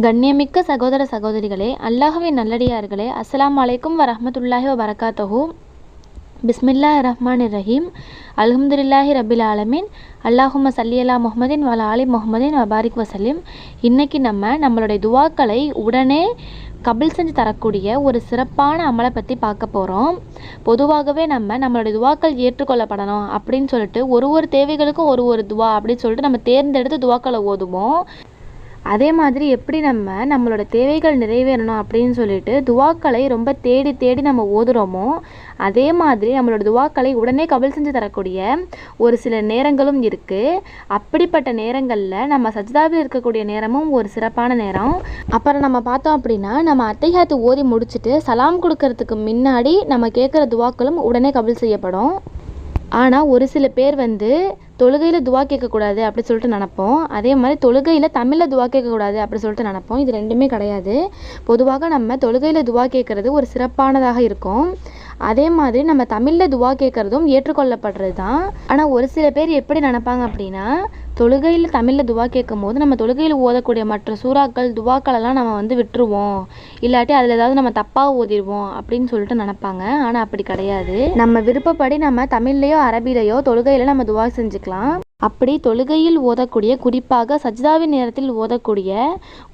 கண்ணியமிக்க சகோதர சகோதரிகளே அல்லாஹுவின் நல்லடியார்களே அஸ்லாம் வலைக்கும் வரமத்துல்லாஹி வபரகாத்தஹு. பிஸ்மில்லா ரஹ்மான் ரஹீம். அலமதுல்லாஹி ரபில் ஆலமீன். அல்லாஹும சல்லி அலா வல ஆலி முஹம்மதின் வபாரிக் வசலிம் இன்னைக்கு நம்ம நம்மளுடைய துவாக்களை உடனே கபில் செஞ்சு தரக்கூடிய ஒரு சிறப்பான அமலை பற்றி பார்க்க போகிறோம் பொதுவாகவே நம்ம நம்மளுடைய துவாக்கள் ஏற்றுக்கொள்ளப்படணும் அப்படின்னு சொல்லிட்டு ஒரு ஒரு தேவைகளுக்கும் ஒரு ஒரு துவா அப்படின்னு சொல்லிட்டு நம்ம தேர்ந்தெடுத்து துவாக்களை ஓதுவோம். அதே மாதிரி எப்படி நம்ம நம்மளோட தேவைகள் நிறைவேறணும் அப்படின்னு சொல்லிட்டு துவாக்களை ரொம்ப தேடி தேடி நம்ம ஓதுகிறோமோ அதே மாதிரி நம்மளோட துவாக்களை உடனே கபல் செஞ்சு தரக்கூடிய ஒரு சில நேரங்களும் இருக்குது அப்படிப்பட்ட நேரங்களில் நம்ம சஜிதாவில் இருக்கக்கூடிய நேரமும் ஒரு சிறப்பான நேரம். அப்புறம் நம்ம பார்த்தோம் அப்படின்னா நம்ம அத்தையாத்து ஓதி முடிச்சுட்டு சலாம் கொடுக்கறதுக்கு முன்னாடி நம்ம கேட்குற துவாக்களும் உடனே கபல் செய்யப்படும். ஆனால் ஒரு சில பேர் வந்து தொழுகையில் துவா கேட்கக்கூடாது அப்படி சொல்லிட்டு நினப்போம். அதே மாதிரி தொழுகையில் தமிழில் துவா கேட்கக்கூடாது அப்படி சொல்லிட்டு நினப்போம். இது ரெண்டுமே கிடையாது. பொதுவாக நம்ம தொழுகையில் துவா கேட்குறது ஒரு சிறப்பானதாக இருக்கும். அதே மாதிரி நம்ம தமிழில் துவா கேட்குறதும் ஏற்றுக்கொள்ளப்படுறது தான் ஆனால் ஒரு சில பேர் எப்படி நினப்பாங்க அப்படின்னா தொழுகையில் தமிழில் துவா கேட்கும் போது நம்ம தொழுகையில் ஓதக்கூடிய மற்ற சூறாக்கள் துவாக்களெல்லாம் நம்ம வந்து விட்டுருவோம். இல்லாட்டி அதில் ஏதாவது நம்ம தப்பாக ஓதிடுவோம் அப்படின்னு சொல்லிட்டு நினப்பாங்க. ஆனால் அப்படி கிடையாது. நம்ம விருப்பப்படி நம்ம தமிழ்லையோ அரபிலையோ தொழுகையில் நம்ம துவா செஞ்சுக்கலாம். அப்படி தொழுகையில் ஓதக்கூடிய குறிப்பாக சஜிதாவின் நேரத்தில் ஓதக்கூடிய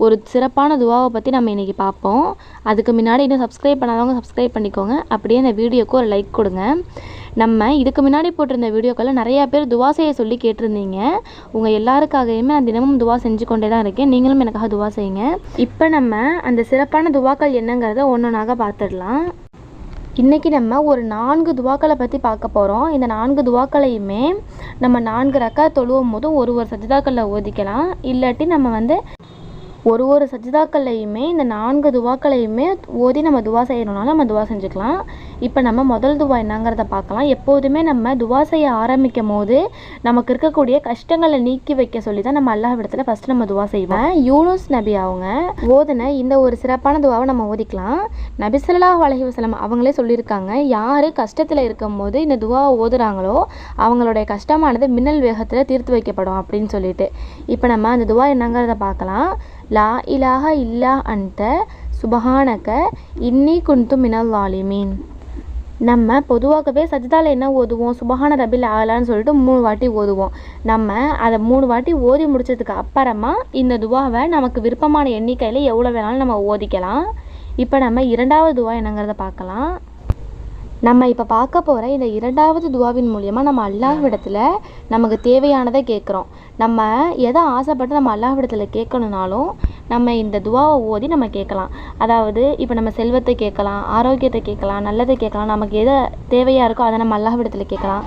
ஒரு சிறப்பான துவாவை பற்றி நம்ம இன்றைக்கி பார்ப்போம். அதுக்கு முன்னாடி இன்னும் சப்ஸ்கிரைப் பண்ணாதவங்க சப்ஸ்கிரைப் பண்ணிக்கோங்க. அப்படியே இந்த வீடியோக்கு ஒரு லைக் கொடுங்க. நம்ம இதுக்கு முன்னாடி போட்டிருந்த வீடியோக்களில் நிறையா பேர் துவா செய்ய சொல்லி கேட்டிருந்தீங்க. உங்கள் எல்லாருக்காகவுமே நான் தினமும் துவா செஞ்சு கொண்டே தான் இருக்கேன். நீங்களும் எனக்காக துவா செய்யுங்க. இப்போ நம்ம அந்த சிறப்பான துவாக்கள் என்னங்கிறத ஒன்றொன்றாக பார்த்துடலாம். இன்றைக்கி நம்ம ஒரு நான்கு துவாக்களை பற்றி பார்க்க போகிறோம் இந்த நான்கு துவாக்களையுமே நம்ம நான்கு ரக்கா தொழுவும் போதும் ஒரு ஒரு சஜிதாக்களில் ஓதிக்கலாம். இல்லாட்டி நம்ம வந்து ஒரு ஒரு சஜிதாக்கள்லையுமே இந்த நான்கு துவாக்களையுமே ஓதி நம்ம துவா செய்யணும்னாலும் நம்ம துவா செஞ்சுக்கலாம். இப்போ நம்ம முதல் துவா என்னங்கிறத பார்க்கலாம். எப்போதுமே நம்ம துவா செய்ய ஆரம்பிக்கும் போது நமக்கு இருக்கக்கூடிய கஷ்டங்களை நீக்கி வைக்க சொல்லி தான் நம்ம அல்லாஹ் இடத்துல ஃபஸ்ட்டு நம்ம துவா செய்வோம். யூனுஸ் நபி அவங்க ஓதுன இந்த ஒரு சிறப்பான துவாவை நம்ம ஓதிக்கலாம். நபிசல்லா ஸல்லல்லாஹு அவங்களே சொல்லியிருக்காங்க யார் கஷ்டத்தில் இருக்கும்போது இந்த துவாவை ஓதுறாங்களோ அவங்களுடைய கஷ்டமானது மின்னல் வேகத்தில் தீர்த்து வைக்கப்படும் அப்படின்னு சொல்லிட்டு. இப்போ நம்ம அந்த துவா என்னங்கிறத பார்க்கலாம். லா இலாஹ இல்லா அன்ட சுபஹானக இன்னி குன்து மினல் லாலிமீன். நம்ம பொதுவாகவே சஜிதாவில் என்ன ஓதுவோம்? சுபஹான ரபில் ஆலான்னு சொல்லிட்டு மூணு வாட்டி ஓதுவோம். நம்ம அதை மூணு வாட்டி ஓதி முடிச்சதுக்கு அப்புறமா இந்த துவாவை நமக்கு விருப்பமான எண்ணிக்கையில் எவ்வளோ வேணாலும் நம்ம ஓதிக்கலாம். இப்போ நம்ம இரண்டாவது துவா என்னங்கிறத பார்க்கலாம். நம்ம இப்போ பார்க்க போகிற இந்த இரண்டாவது துவாவின் மூலியமாக நம்ம அல்லாஹ்விடத்தில் நமக்கு தேவையானதை கேட்குறோம். நம்ம எதை ஆசைப்பட்டு நம்ம அல்லாஹ்விடத்தில் கேட்கணுனாலும் நம்ம இந்த துவாவை ஓதி நம்ம கேட்கலாம். அதாவது இப்போ நம்ம செல்வத்தை கேட்கலாம் ஆரோக்கியத்தை கேட்கலாம் நல்லதை கேட்கலாம் நமக்கு எதை தேவையாக இருக்கோ அதை நம்ம அல்லாஹ்விடத்தில் கேட்கலாம்.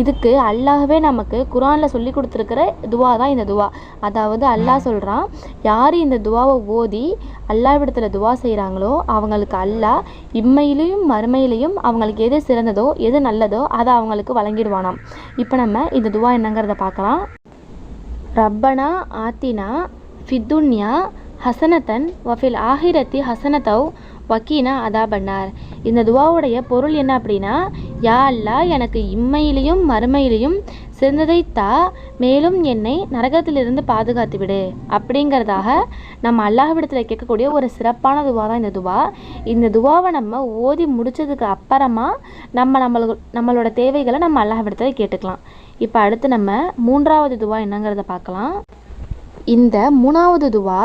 இதுக்கு அல்லாஹ்வே நமக்கு குரானில் சொல்லி கொடுத்துருக்கிற துவா தான் இந்த துவா. அதாவது அல்லாஹ் சொல்கிறான் யார் இந்த துவாவை ஓதி அல்லாஹ்விடத்தில் துவா செய்கிறாங்களோ அவங்களுக்கு அல்லாஹ் இம்மையிலையும் மறுமையிலையும் அவங்களுக்கு எது சிறந்ததோ எது நல்லதோ அதை அவங்களுக்கு வழங்கிடுவானாம். இப்போ நம்ம இந்த துவா என்னங்கிறத பார்க்கலாம். ரப்பனா ஆத்தினா ஃபித்துன்யா ஹசனத்தன் வஃபில் ஆஹிரத்தி ஹசனத்தவ் வக்கீனா அதா பண்ணார் இந்த துவாவுடைய பொருள் என்ன அப்படின்னா யா அல்லா எனக்கு இம்மையிலையும் மறுமையிலையும் சிறந்ததை தா மேலும் என்னை நரகத்திலிருந்து பாதுகாத்து விடு அப்படிங்கிறதாக நம்ம அல்லாஹ்விடத்தில் கேட்கக்கூடிய ஒரு சிறப்பான துவா தான் இந்த துவா. இந்த துவாவை நம்ம ஓதி முடிச்சதுக்கு அப்புறமா நம்ம நம்மளுக்கு நம்மளோட தேவைகளை நம்ம அல்லாஹ்விடத்தில் கேட்டுக்கலாம். இப்போ அடுத்து நம்ம மூன்றாவது துவா என்னங்கிறத பார்க்கலாம். இந்த மூணாவது துவா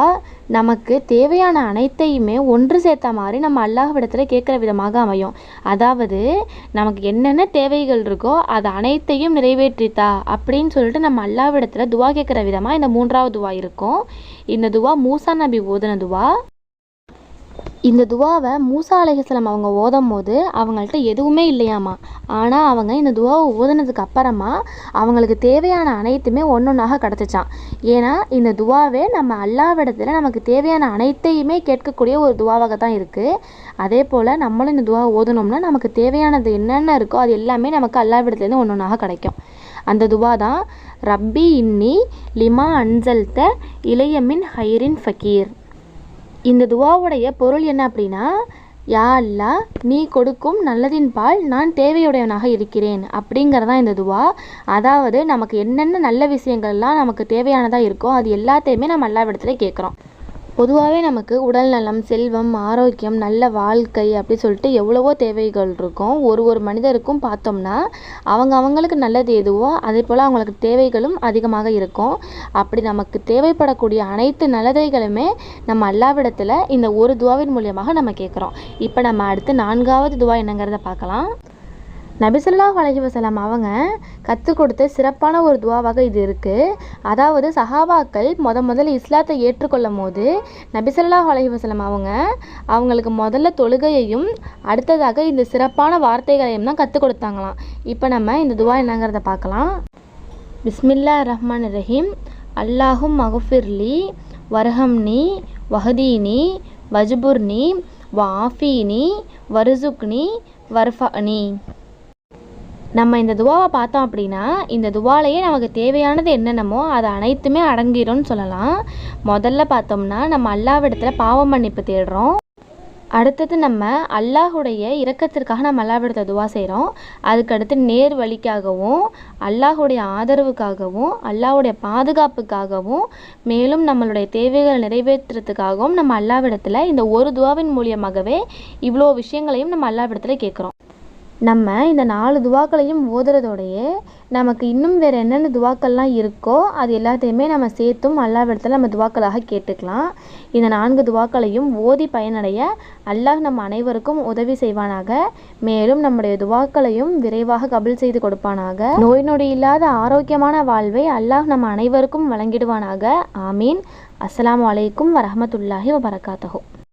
நமக்கு தேவையான அனைத்தையுமே ஒன்று சேர்த்த மாதிரி நம்ம அல்லாஹ்விடத்தில் கேட்குற விதமாக அமையும். அதாவது நமக்கு என்னென்ன தேவைகள் இருக்கோ அது அனைத்தையும் நிறைவேற்றித்தா அப்படின்னு சொல்லிட்டு நம்ம அல்லாஹ்விடத்தில் துவா கேட்குற விதமாக இந்த மூன்றாவது துவா இருக்கும். இந்த துவா மூசா நபி ஓதுன துவா. இந்த துவாவை மூசா அலைஹிஸ்ஸலாம் அவங்க ஓதும் போது அவங்கள்ட்ட எதுவுமே இல்லையாமா? ஆனால் அவங்க இந்த துவாவை ஓதுனதுக்கு அப்புறமா அவங்களுக்கு தேவையான அனைத்துமே ஒன்றொன்றாக கிடச்சிச்சான் ஏன்னா இந்த துவாவே நம்ம அல்லாவிடத்தில் நமக்கு தேவையான அனைத்தையுமே கேட்கக்கூடிய ஒரு துவாவாக தான் இருக்குது அதே போல் நம்மளும் இந்த துவாவை ஓதுனோம்னா நமக்கு தேவையானது என்னென்ன இருக்கோ அது எல்லாமே நமக்கு அல்லாவிடத்துலேருந்து ஒன்றொன்றாக கிடைக்கும். அந்த துவா தான் ரப்பி இன்னி லிமா அன்சல்த இளையமின் ஹைரின் ஃபக்கீர் இந்த துவாவுடைய பொருள் என்ன அப்படின்னா யா அல்லா நீ கொடுக்கும் நல்லதின் பால் நான் தேவையுடையவனாக இருக்கிறேன் அப்படிங்கிறதா இந்த துவா. அதாவது நமக்கு என்னென்ன நல்ல விஷயங்கள்லாம் நமக்கு தேவையானதாக இருக்கோ அது எல்லாத்தையுமே நம்ம எல்லா இடத்துல கேட்குறோம். பொதுவாகவே நமக்கு உடல் நலம் செல்வம் ஆரோக்கியம் நல்ல வாழ்க்கை அப்படி சொல்லிட்டு எவ்வளவோ தேவைகள் இருக்கும். ஒரு ஒரு மனிதருக்கும் பார்த்தோம்னா அவங்க அவங்களுக்கு நல்லது எதுவோ அதே போல் அவங்களுக்கு தேவைகளும் அதிகமாக இருக்கும். அப்படி நமக்கு தேவைப்படக்கூடிய அனைத்து நல்லதைகளுமே நம்ம அல்லாவிடத்தில் இந்த ஒரு துவாவின் மூலியமாக நம்ம கேட்குறோம். இப்போ நம்ம அடுத்து நான்காவது துவா என்னங்கிறத பார்க்கலாம். நபிசல்லாஹ் அலைஹி அவங்க கற்றுக் கொடுத்த சிறப்பான ஒரு துவாவாக இது இருக்குது அதாவது சஹாபாக்கள் முத முதல்ல இஸ்லாத்தை ஏற்றுக்கொள்ளும் போது நபிசல்லாஹ் அலைஹி அவங்க அவங்களுக்கு முதல்ல தொழுகையையும் அடுத்ததாக இந்த சிறப்பான வார்த்தைகளையும் தான் கற்றுக் கொடுத்தாங்களாம். இப்போ நம்ம இந்த துவா என்னங்கிறத பார்க்கலாம். பிஸ்மில்லா ரஹ்மான் ரஹீம். அல்லாஹும் மகஃபிர்லி வர்ஹம்னி வஹதீனி வஜ்புர்னி வாஃபீனி வருசுக்னி வர்ஃபனி நம்ம இந்த துவாவை பார்த்தோம் அப்படின்னா இந்த துவாலையே நமக்கு தேவையானது என்னென்னமோ அது அனைத்துமே அடங்கிடும்னு சொல்லலாம். முதல்ல பார்த்தோம்னா நம்ம அல்லாவிடத்தில் பாவ மன்னிப்பு தேடுறோம். அடுத்தது நம்ம அல்லாஹுடைய இரக்கத்திற்காக நம்ம அல்லாவிடத்தில் துவா செய்கிறோம் அதுக்கடுத்து நேர் வழிக்காகவும் அல்லாஹுடைய ஆதரவுக்காகவும் அல்லாஹுடைய பாதுகாப்புக்காகவும் மேலும் நம்மளுடைய தேவைகளை நிறைவேற்றுறதுக்காகவும் நம்ம அல்லாவிடத்தில் இந்த ஒரு துவாவின் மூலியமாகவே இவ்வளோ விஷயங்களையும் நம்ம அல்லாவிடத்தில் கேட்குறோம். நம்ம இந்த நாலு துவாக்களையும் ஓதுறதோடையே நமக்கு இன்னும் வேறு என்னென்ன துவாக்கள்லாம் இருக்கோ அது எல்லாத்தையுமே நம்ம சேர்த்தும் அல்லாவிடத்தில் நம்ம துவாக்களாக கேட்டுக்கலாம். இந்த நான்கு துவாக்களையும் ஓதி பயனடைய அல்லாஹ் நம்ம அனைவருக்கும் உதவி செய்வானாக. மேலும் நம்முடைய துவாக்களையும் விரைவாக கபில் செய்து கொடுப்பானாக. நோய் நொடி இல்லாத ஆரோக்கியமான வாழ்வை அல்லாஹ் நம்ம அனைவருக்கும் வழங்கிடுவானாக. ஆமீன். அஸ்லாம் வலைக்கும் வரமத்துல்லாஹி வபரகாத்தஹு.